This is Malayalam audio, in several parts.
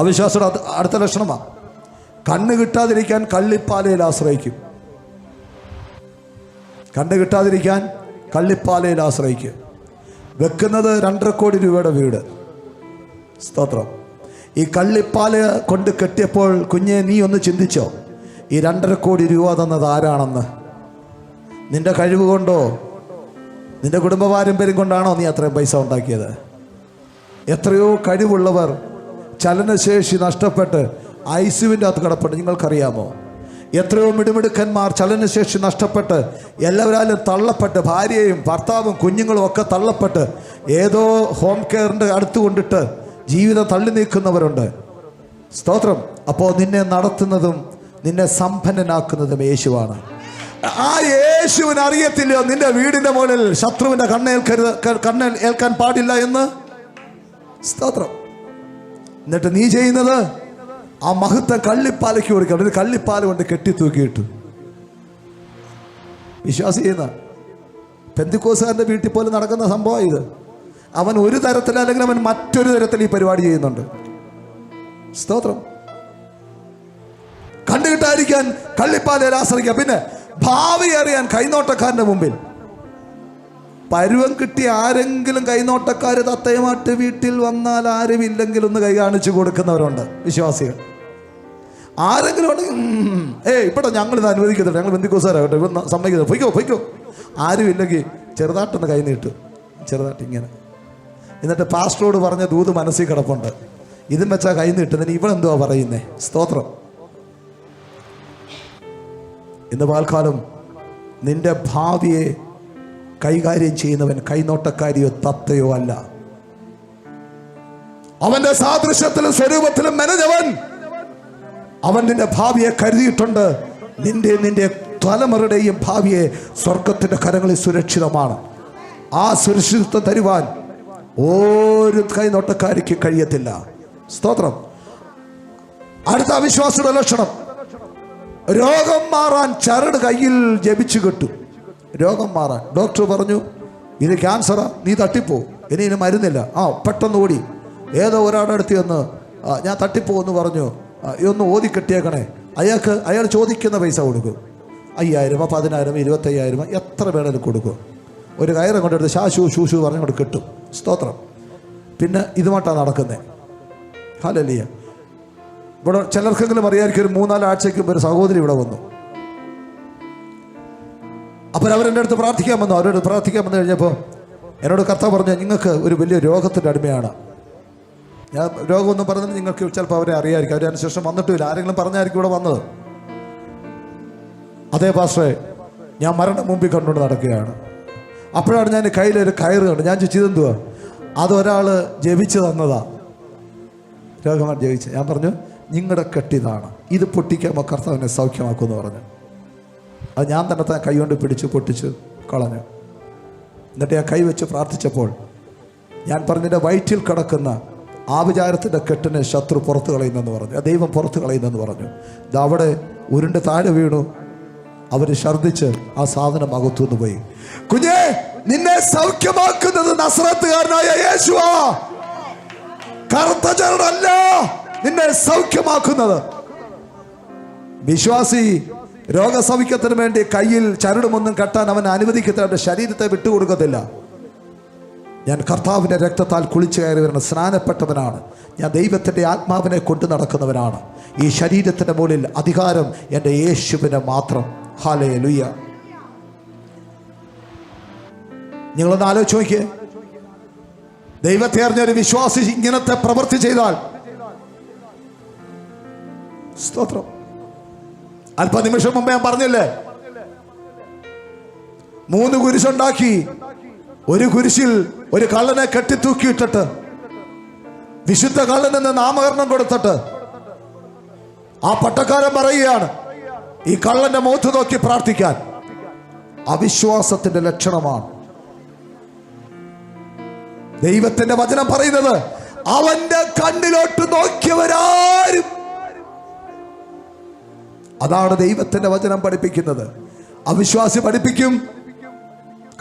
അവിശ്വാസിയുടെ അടുത്ത ലക്ഷണമാണ്. കണ്ണ് കിട്ടാതിരിക്കാൻ കള്ളിപ്പാലയിൽ ആശ്രയിക്കും. കണ്ണ് കിട്ടാതിരിക്കാൻ കള്ളിപ്പാലയിൽ ആശ്രയിക്കും. വെക്കുന്നത് രണ്ടര കോടി രൂപയുടെ വീട്. സ്തോത്രം. ഈ കള്ളിപ്പാൽ കൊണ്ട് കെട്ടിയപ്പോൾ കുഞ്ഞെ നീ ഒന്ന് ചിന്തിച്ചോ? ഈ രണ്ടര കോടി രൂപ തന്നത് ആരാണെന്ന്? നിന്റെ കഴിവ് കൊണ്ടോ? നിന്റെ കുടുംബ പാരമ്പര്യം കൊണ്ടാണോ നീ അത്രയും പൈസ ഉണ്ടാക്കിയത്? എത്രയോ കഴിവുള്ളവർ ചലനശേഷി നഷ്ടപ്പെട്ട് ഐ സിയുവിന്റെ അകത്ത് കിടപ്പുണ്ട്. നിങ്ങൾക്കറിയാമോ? എത്രയോ മിടുമിടുക്കന്മാർ ചലനശേഷി നഷ്ടപ്പെട്ട് എല്ലാവരാലും തള്ളപ്പെട്ട് ഭാര്യയും ഭർത്താവും കുഞ്ഞുങ്ങളും ഒക്കെ തള്ളപ്പെട്ട് ഏതോ ഹോം കെയറിന്റെ അടുത്ത് കൊണ്ടിട്ട് ജീവിതം തള്ളി നീക്കുന്നവരുണ്ട്. സ്തോത്രം. അപ്പോൾ നിന്നെ നടത്തുന്നതും നിന്നെ സമ്പന്നനാക്കുന്നതും യേശുവാണ്. ആ യേശുവിന് അറിയത്തില്ലയോ? നിന്റെ വീടിന്റെ മുകളിൽ ശത്രുവിന്റെ കണ്ണേൽക്കരുത് കണ്ണേൽ ഏൽക്കാൻ പാടില്ല എന്ന്? സ്തോത്രം. എന്നിട്ട് നീ ചെയ്യുന്നത് ആ മഹത്വം കള്ളിപ്പാലയ്ക്ക് കൊടുക്കണം ഒരു കള്ളിപ്പാല കൊണ്ട് കെട്ടി തൂക്കിയിട്ടു. വിശ്വാസം ചെയ്യുന്ന പെന്തിക്കോസുകാരന്റെ വീട്ടിൽ പോലും നടക്കുന്ന സംഭവം ഇത്. അവൻ ഒരു തരത്തിൽ അല്ലെങ്കിൽ അവൻ മറ്റൊരു തരത്തിൽ ഈ പരിപാടി ചെയ്യുന്നുണ്ട്. സ്തോത്രം. കണ്ടുകിട്ടായിരിക്കാൻ കള്ളിപ്പാലയിൽ ആശ്രയിക്കുക. പിന്നെ ഭാവി അറിയാൻ കൈനോട്ടക്കാരന്റെ മുമ്പിൽ പരുവം കിട്ടി ആരെങ്കിലും കൈനോട്ടക്കാർ തത്തയുമായിട്ട് വീട്ടിൽ വന്നാൽ ആരും ഇല്ലെങ്കിൽ ഒന്ന് കൈ കാണിച്ചു കൊടുക്കുന്നവരുണ്ട്. വിശ്വാസികൾ. ആരെങ്കിലും ഉണ്ടെങ്കിൽ ഏയ് ഇവിടെ ഞങ്ങൾ ഇത് അനുവദിക്കുന്നുണ്ട് ഞങ്ങൾ ബന്ധുക്കോസാരാ കേട്ടോ. ഇവ സമ്മതിക്കുന്നത് പൊയ്ക്കോ പൊയ്ക്കോ. ആരും ഇല്ലെങ്കിൽ ചെറുതായിട്ടൊന്ന് കൈ നീട്ടു. ചെറുതായിട്ട് ഇങ്ങനെ. എന്നിട്ട് പാസ്റ്ററോട് പറഞ്ഞ ദൂത് മനസ്സിൽ കിടപ്പുണ്ട്. ഇതും വെച്ചാൽ കൈ നീട്ടുന്നതിന് ഇവളെന്തുവാ പറയുന്നേ? സ്തോത്രം. ഇന്ന് പാൽക്കാലം നിന്റെ ഭാവിയെ കൈകാര്യം ചെയ്യുന്നവൻ കൈനോട്ടക്കാരിയോ തത്തയോ അല്ല. അവന്റെ സാദൃശ്യത്തിലും സ്വരൂപത്തിലും മെനഞ്ഞവൻ. അവൻ നിന്റെ ഭാവിയെ കരുതിയിട്ടുണ്ട്. നിന്റെ നിന്റെ തലമുറയുടെയും ഭാവിയെ സ്വർഗത്തിന്റെ കരങ്ങളിൽ സുരക്ഷിതമാണ്. ആ സുരക്ഷിതത്വം തരുവാൻ ഒരു കൈനോട്ടക്കാരിക്ക് കഴിയത്തില്ല. സ്തോത്രം. അടുത്ത അവിശ്വാസിയുടെ ലക്ഷണം. രോഗം മാറാൻ ചരട് കയ്യിൽ ജപിച്ചു കിട്ടും. രോഗം മാറാൻ. ഡോക്ടർ പറഞ്ഞു ഇത് ക്യാൻസറാ നീ തട്ടിപ്പോ. ഇനി ഇനി മരുന്നില്ല. ആ പെട്ടെന്ന് ഓടി. ഏതോ ഒരാളുടെ അടുത്ത് ചെന്ന് "ആ, ഞാൻ തട്ടിപ്പോ എന്ന് പറഞ്ഞു "ആ, ഇതൊന്ന് ഓതി കെട്ടിയേക്കണേ. അയാൾക്ക് അയാൾ ചോദിക്കുന്ന പൈസ കൊടുക്കും. അയ്യായിരം പതിനായിരം ഇരുപത്തയ്യായിരം എത്ര വേണേലും കൊടുക്കും. ഒരു കയറും കൊണ്ടെടുത്ത് ശാശു ഷൂഷു പറഞ്ഞുകൊണ്ട് കിട്ടും. സ്തോത്രം. പിന്നെ ഇതുമായിട്ടാണ് നടക്കുന്നത് ഹാലലിയ ഇവിടെ ചിലർക്കെങ്കിലും അറിയാമായിരിക്കും ഒരു മൂന്നാൽ ഒരു സഹോദരി ഇവിടെ വന്നു. അപ്പോൾ അവരെന്റെ അടുത്ത് പ്രാർത്ഥിക്കാൻ വന്നു. അവരുടെ അടുത്ത് പ്രാർത്ഥിക്കാൻ വന്നു കഴിഞ്ഞപ്പോൾ എന്നോട് കർത്താവ് പറഞ്ഞു നിങ്ങൾക്ക് ഒരു വലിയ രോഗത്തിന്റെ അടിമയാണ്. ഞാൻ രോഗമൊന്നും പറഞ്ഞാൽ നിങ്ങൾക്ക് ചിലപ്പോൾ അവരെ അറിയാമായിരിക്കും അവരെ അതിനുശേഷം വന്നിട്ടില്ല. ആരെങ്കിലും പറഞ്ഞായിരിക്കും ഇവിടെ വന്നത്. അതേ പാസ്റ്ററെ ഞാൻ മരണം മുമ്പിൽ കണ്ടുകൊണ്ട് നടക്കുകയാണ്. അപ്പോഴാണ് ഞാൻ കയ്യിലൊരു കയറ് കണ്ടു ഞാൻ ചോദിച്ചത് എന്തുവാ? അതൊരാൾ ജപിച്ചു തന്നതാ. രോഗമാണ് ജപിച്ച്. ഞാൻ പറഞ്ഞു നിങ്ങളുടെ കെട്ടിതാണ് ഇത് പൊട്ടിക്കുമ്പോൾ കർത്താവിനെ സൗഖ്യമാക്കുമെന്ന് പറഞ്ഞു. അത് ഞാൻ തന്നെ തന്നെ കൈകൊണ്ട് പിടിച്ച് പൊട്ടിച്ച് കളഞ്ഞു. എന്നിട്ട് ഞാൻ കൈവച്ച് പ്രാർത്ഥിച്ചപ്പോൾ ഞാൻ പറഞ്ഞതിന്റെ വയറ്റിൽ കിടക്കുന്ന ആഭിചാരത്തിന്റെ കെട്ടിനെ ശത്രു പുറത്ത് കളയുന്നെന്ന് പറഞ്ഞു. ദൈവം പുറത്ത് കളയുന്നെന്ന് പറഞ്ഞു. ഇത് അവിടെ ഉരുണ്ട് താഴെ വീണു. അവർ ഛർദ്ദിച്ച് ആ സാധനം അകത്തുനിന്ന് പോയി. കുഞ്ഞേ നിന്നെ സൗഖ്യമാക്കുന്നത് നസ്രത്തുകാരനായ യേശുവാ. കറുത്ത ചരടല്ല നിന്നെ സൗഖ്യമാക്കുന്നത്. വിശ്വാസി രോഗസൗഖ്യത്തിന് വേണ്ടി കയ്യിൽ ചരടുമൊന്നും കെട്ടാൻ അവൻ അനുവദിക്കത്തില്ല. അവന്റെ ശരീരത്തെ വിട്ടുകൊടുക്കത്തില്ല. ഞാൻ കർത്താവിന്റെ രക്തത്താൽ കുളിച്ചു കയറിയവരാണ് സ്നാനപ്പെട്ടവനാണ്. ഞാൻ ദൈവത്തിന്റെ ആത്മാവിനെ കൊണ്ടു നടക്കുന്നവനാണ്. ഈ ശരീരത്തിന്റെ മുകളിൽ അധികാരം എന്റെ യേശുവിനെ മാത്രം. ഹാലേ ലുയ്യ നിങ്ങളൊന്ന് ആലോചിച്ച് നോക്കിയേ. ദൈവത്തെ അറിഞ്ഞൊരു വിശ്വാസി ഇങ്ങനത്തെ പ്രവൃത്തി ചെയ്താൽ. സ്തോത്രം. അല്പനിമിഷം മുമ്പ് ഞാൻ പറഞ്ഞില്ലേ? മൂന്ന് കുരിശുണ്ടാക്കി ഒരു കുരിശിൽ ഒരു കള്ളനെ കെട്ടിത്തൂക്കിയിട്ടിട്ട് വിശുദ്ധ കള്ളനെന്ന് നാമകരണം കൊടുത്തിട്ട് ആ പട്ടക്കാരൻ പറയുകയാണ് ഈ കള്ളന്റെ മൂത്ത് നോക്കി പ്രാർത്ഥിക്കാൻ. അവിശ്വാസത്തിന്റെ ലക്ഷണമാണ്. ദൈവത്തിന്റെ വചനം പറയുന്നത് അവന്റെ കണ്ണിലോട്ട് നോക്കിയവരാരും അതാണ് ദൈവത്തിന്റെ വചനം പഠിപ്പിക്കുന്നത്. അവിശ്വാസി പഠിപ്പിക്കും.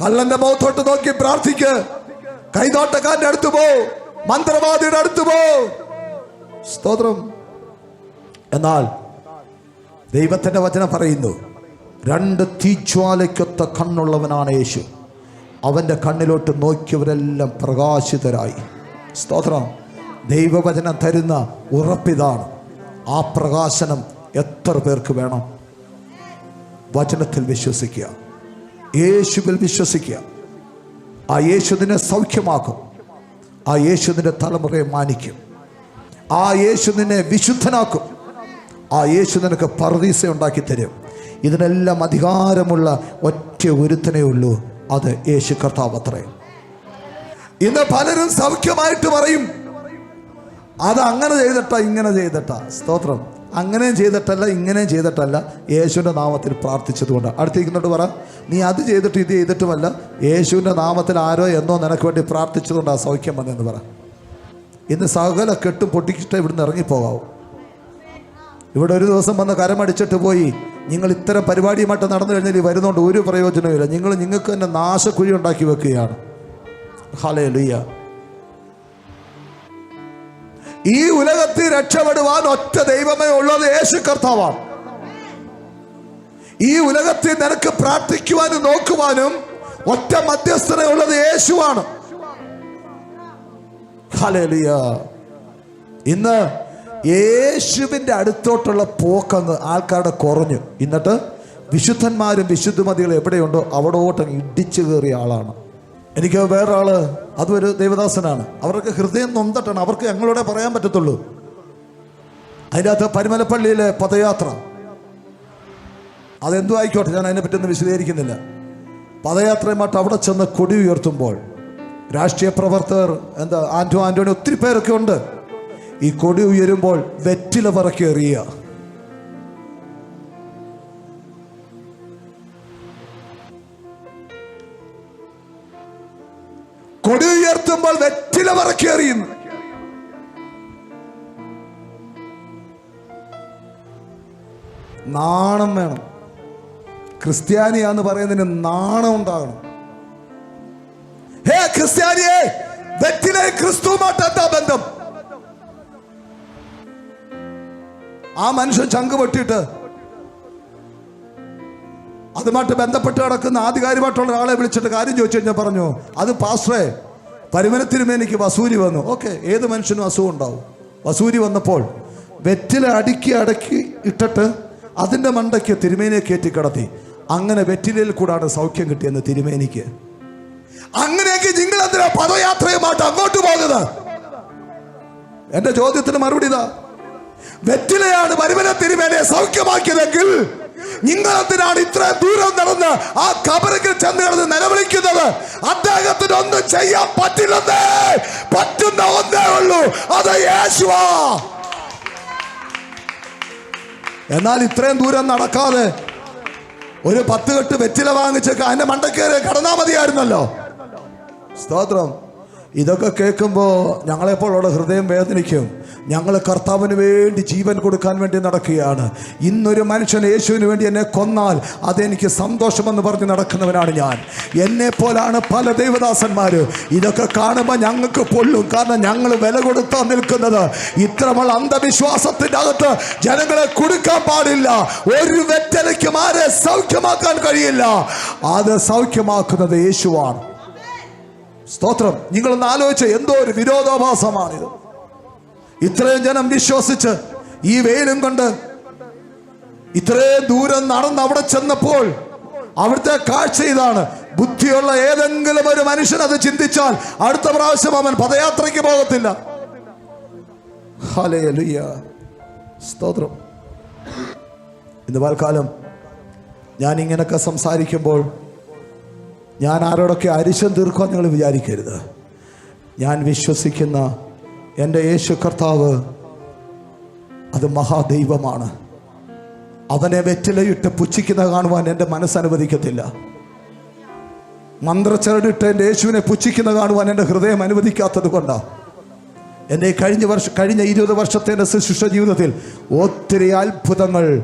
കള്ളന്റെ മുഖത്തോട്ട് നോക്കി പ്രാർത്ഥിക്ക്. കൈതോട്ടക്കാരന്റെ അടുത്ത് പോ. മന്ത്രവാദിയുടെ അടുത്ത് പോ. സ്തോത്രം. എന്നാൽ ദൈവത്തിന്റെ വചനം പറയുന്നു രണ്ട് തീജ്വാലയ്ക്കൊത്ത കണ്ണുള്ളവനാണ് യേശു. അവന്റെ കണ്ണിലോട്ട് നോക്കിയവരെല്ലാം പ്രകാശിതരായി. സ്തോത്രം. ദൈവവചനം തരുന്ന ഉറപ്പിതാണ്. ആ പ്രകാശനം എത്ര പേർക്ക് വേണം? വചനത്തിൽ വിശ്വസിക്കുക. യേശുവിൽ വിശ്വസിക്കുക. ആ യേശുദിനെ സൗഖ്യമാക്കും. ആ യേശുദിന്റെ തലമുറയെ മാനിക്കും. ആ യേശു നിന്നെ വിശുദ്ധനാക്കും. ആ യേശു നിനക്ക് പർദീസ ഉണ്ടാക്കി തരും. ഇതിനെല്ലാം അധികാരമുള്ള ഒറ്റ ഒരുത്തനേ ഉള്ളൂ. അത് യേശു കർത്താവ് അത്രേ. ഇന്ന് പലരും സൗഖ്യമായിട്ട് പറയും. അത് അങ്ങനെ ചെയ്തിട്ട ഇങ്ങനെ ചെയ്തിട്ട. സ്തോത്രം. അങ്ങനെയും ചെയ്തിട്ടല്ല ഇങ്ങനെയും ചെയ്തിട്ടല്ല. യേശുവിന്റെ നാമത്തിൽ പ്രാർത്ഥിച്ചതുകൊണ്ട് അടുത്തിരിക്കുന്നോട് പറ. നീ അത് ചെയ്തിട്ട് ഇത് ചെയ്തിട്ടുമല്ല. യേശുവിന്റെ നാമത്തിൽ ആരോ എന്നോ നിനക്ക് വേണ്ടി പ്രാർത്ഥിച്ചതുകൊണ്ട് ആ സൗഖ്യം വന്നെന്ന് പറ. ഇന്ന് സകല കെട്ടും പൊട്ടിച്ചിട്ട് ഇവിടുന്ന് ഇറങ്ങിപ്പോകാവും. ഇവിടെ ഒരു ദിവസം വന്ന് കരമടിച്ചിട്ട് പോയി. നിങ്ങൾ ഇത്തരം പരിപാടിയുമായിട്ട് നടന്നു കഴിഞ്ഞാൽ ഈ വരുന്നതുകൊണ്ട് ഒരു പ്രയോജനവുമില്ല. നിങ്ങൾ നിങ്ങൾക്ക് തന്നെ നാശക്കുഴി ഉണ്ടാക്കി വെക്കുകയാണ്. ഹലേ ലുയ്യ ഈ ഉലകത്തിൽ രക്ഷപ്പെടുവാൻ ഒറ്റ ദൈവമേ ഉള്ളത് യേശു കർത്താവാണ്. ഈ ഉലകത്തിൽ നിനക്ക് പ്രാർത്ഥിക്കുവാനും നോക്കുവാനും ഒറ്റ മധ്യസ്ഥന ഉള്ളത് യേശുവാണ്. ഇന്ന് യേശുവിന്റെ അടുത്തോട്ടുള്ള പോക്കങ്ങ് ആൾക്കാരുടെ കുറഞ്ഞു. എന്നിട്ട് വിശുദ്ധന്മാരും വിശുദ്ധമതികളും എവിടെയുണ്ടോ അവിടോട്ട് അങ്ങ് ഇടിച്ചു കയറിയ ആളാണ്. എനിക്ക് വേറൊരാൾ അതും ഒരു ദേവദാസനാണ്. അവർക്ക് ഹൃദയം നൊന്തട്ടാണ്. അവർക്ക് ഞങ്ങളോടെ പറയാൻ പറ്റത്തുള്ളൂ. അതിന്റെ അകത്ത് പരിമലപ്പള്ളിയിലെ പദയാത്ര. അതെന്തു ആയിക്കോട്ടെ ഞാൻ അതിനെ പറ്റിയൊന്നും വിശദീകരിക്കുന്നില്ല. പദയാത്രയുമായിട്ട് അവിടെ ചെന്ന് കൊടി ഉയർത്തുമ്പോൾ രാഷ്ട്രീയ പ്രവർത്തകർ എന്താ ആന്റോ ആന്റോണി ഒത്തിരി പേരൊക്കെ ഉണ്ട്. ഈ കൊടി ഉയരുമ്പോൾ വെറ്റില പറക്കി എറിയുക കൊടി ഉയർത്തുമ്പോൾ വെറ്റില പറക്കി എറിയുന്നു നാണം വേണം. ക്രിസ്ത്യാനിയാന്ന് പറയുന്നതിന് നാണം ഉണ്ടാകണം. ഹേ ക്രിസ്ത്യാനിയെ വെറ്റിലെ ക്രിസ്തുവുമായിട്ട് എന്താ ബന്ധം. ആ മനുഷ്യൻ ചങ്ക് പൊട്ടിയിട്ട് അതുമായിട്ട് ബന്ധപ്പെട്ട് കിടക്കുന്ന ആധികാരികമായിട്ടുള്ള ഒരാളെ വിളിച്ചിട്ട് കാര്യം ചോദിച്ചു കഴിഞ്ഞാൽ പറഞ്ഞു അത് പാസ്റ്ററെ പരിമലത്തിരുമേനിക്ക് വസൂരി വന്നു. ഓക്കെ ഏത് മനുഷ്യനും അസുഖം ഉണ്ടാവും. വസൂരി വന്നപ്പോൾ വെറ്റില അടുക്കി അടക്കി ഇട്ടിട്ട് അതിന്റെ മണ്ടയ്ക്ക് തിരുമേനിയെ കയറ്റി കിടത്തി. അങ്ങനെ വെറ്റിലയിൽ കൂടാണ് സൗഖ്യം കിട്ടിയെന്ന് തിരുമേനിക്ക്. അങ്ങനെയൊക്കെ നിങ്ങൾ എന്തിനാ പദയാത്രയുമായിട്ട് അങ്ങോട്ട് പോകുന്നത്? എന്റെ ചോദ്യത്തിന് മറുപടി ഇതാ. വെറ്റിലയാണ് തിരുമേനെ സൗഖ്യമാക്കിയതെങ്കിൽ നിങ്ങൾ എന്തിനാണ് ഇത്ര ദൂരം നടന്ന് ആ കബറിൽ ചെന്ന് കിടന്ന് നിലവിളിക്കുന്നത്. അദ്ദേഹത്തിന് ഒന്നും ചെയ്യാൻ പറ്റില്ലെന്നേ. പറ്റുന്ന ഒന്നേ ഉള്ളൂ. അത് യേശുവാ. എന്നാൽ ഇത്രയും ദൂരം നടക്കാതെ ഒരു പത്ത് കെട്ട് വെറ്റില വാങ്ങിച്ചൊക്കെ അതിന്റെ മണ്ടക്കേറി കടന്നാ മതിയായിരുന്നല്ലോ. സ്തോത്രം. ഇതൊക്കെ കേൾക്കുമ്പോൾ ഞങ്ങളെപ്പോഴുള്ള ഹൃദയം വേദനിക്കും. ഞങ്ങൾ കർത്താവിന് വേണ്ടി ജീവൻ കൊടുക്കാൻ വേണ്ടി നടക്കുകയാണ്. ഇന്നൊരു മനുഷ്യൻ യേശുവിന് വേണ്ടി എന്നെ കൊന്നാൽ അതെനിക്ക് സന്തോഷമെന്ന് പറഞ്ഞ് നടക്കുന്നവനാണ് ഞാൻ. എന്നെ പോലാണ് പല ദൈവദാസന്മാർ ഇതൊക്കെ കാണുമ്പോൾ ഞങ്ങൾക്ക് പൊള്ളും. കാരണം ഞങ്ങൾ വില കൊടുത്താൽ നിൽക്കുന്നത്. ഇത്രമുള്ള അന്ധവിശ്വാസത്തിന്റെ അകത്ത് ജനങ്ങളെ കൊടുക്കാൻ പാടില്ല. ഒരു വെറ്റലയ്ക്കും ആരെ സൗഖ്യമാക്കാൻ കഴിയില്ല. അത് സൗഖ്യമാക്കുന്നത് യേശുവാണ്. സ്തോത്രം. നിങ്ങളൊന്ന് ആലോചിച്ച് എന്തോ ഒരു വിരോധാഭാസമാണിത്. ഇത്രയും ജനം വിശ്വസിച്ച് ഈ വെയിലും കണ്ട് ഇത്രയും ദൂരം നടന്ന് അവിടെ ചെന്നപ്പോൾ അവിടുത്തെ കാഴ്ച ഇതാണ്. ബുദ്ധിയുള്ള ഏതെങ്കിലും ഒരു മനുഷ്യൻ അത് ചിന്തിച്ചാൽ അടുത്ത പ്രാവശ്യം അവൻ പദയാത്രയ്ക്ക് പോകത്തില്ല. സ്തോത്രം. ഇന്ന് പാൽക്കാലം ഞാൻ ഇങ്ങനൊക്കെ സംസാരിക്കുമ്പോൾ ഞാൻ ആരോടൊക്കെ അരിശം തീർക്കാൻ നിങ്ങൾ വിചാരിക്കരുത്. ഞാൻ വിശ്വസിക്കുന്ന എന്റെ യേശു കർത്താവ് അത് മഹാദൈവമാണ്. അവനെ വെറ്റിലയിട്ട് പുച്ഛിക്കുന്ന കാണുവാൻ എന്റെ മനസ്സനുവദിക്കത്തില്ല മന്ത്രച്ചരടിട്ട് എന്റെ യേശുവിനെ പുച്ഛിക്കുന്ന കാണുവാൻ എന്റെ ഹൃദയം അനുവദിക്കാത്തത് കൊണ്ടാണ് എന്റെ കഴിഞ്ഞ വർഷം കഴിഞ്ഞ ഇരുപത് വർഷത്തെ എന്റെ ശുശ്രൂഷ ജീവിതത്തിൽ ഒത്തിരി അത്ഭുതങ്ങൾ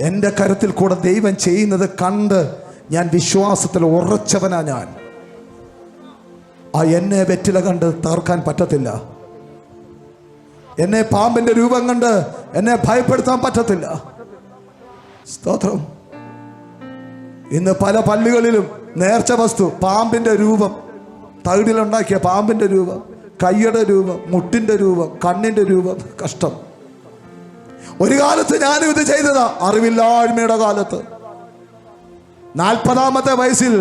എന്റെ കരത്തിൽ കൂടെ ദൈവം ചെയ്യുന്നത് കണ്ട് ഞാൻ വിശ്വാസത്തിൽ ഉറച്ചവനാ ഞാൻ. ആ എന്നെ വെറ്റില കണ്ട് തകർക്കാൻ പറ്റത്തില്ല. എന്നെ പാമ്പിന്റെ രൂപം കണ്ട് എന്നെ ഭയപ്പെടുത്താൻ പറ്റത്തില്ല. സ്തോത്രം. ഇന്ന് പല പള്ളികളിലും നേർച്ച വസ്തു പാമ്പിന്റെ രൂപം തകിടിലുണ്ടാക്കിയ പാമ്പിന്റെ രൂപം കൈയുടെ രൂപം മുട്ടിന്റെ രൂപം കണ്ണിന്റെ രൂപം കഷ്ടം. ഒരു കാലത്ത് ഞാനും ഇത് ചെയ്തതാ അറിവില്ലായ്മയുടെ കാലത്ത്. നാൽപ്പതാമത്തെ വയസ്സിൽ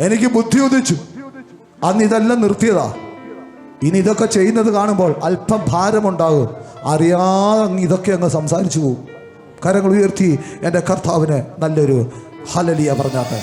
എനിക്ക് ബുദ്ധി ഉദിച്ചു അന്ന് ഇതെല്ലാം നിർത്തിയതാ. ഇനി ഇതൊക്കെ ചെയ്യുന്നത് കാണുമ്പോൾ അല്പം ഭാരമുണ്ടാകും. അറിയാതെ അങ്ങ് ഇതൊക്കെ അങ്ങ് സംസാരിച്ചു പോകും കരങ്ങൾ ഉയർത്തി എന്റെ കർത്താവിന് നല്ലൊരു ഹലലിയ പറഞ്ഞാട്ടെ.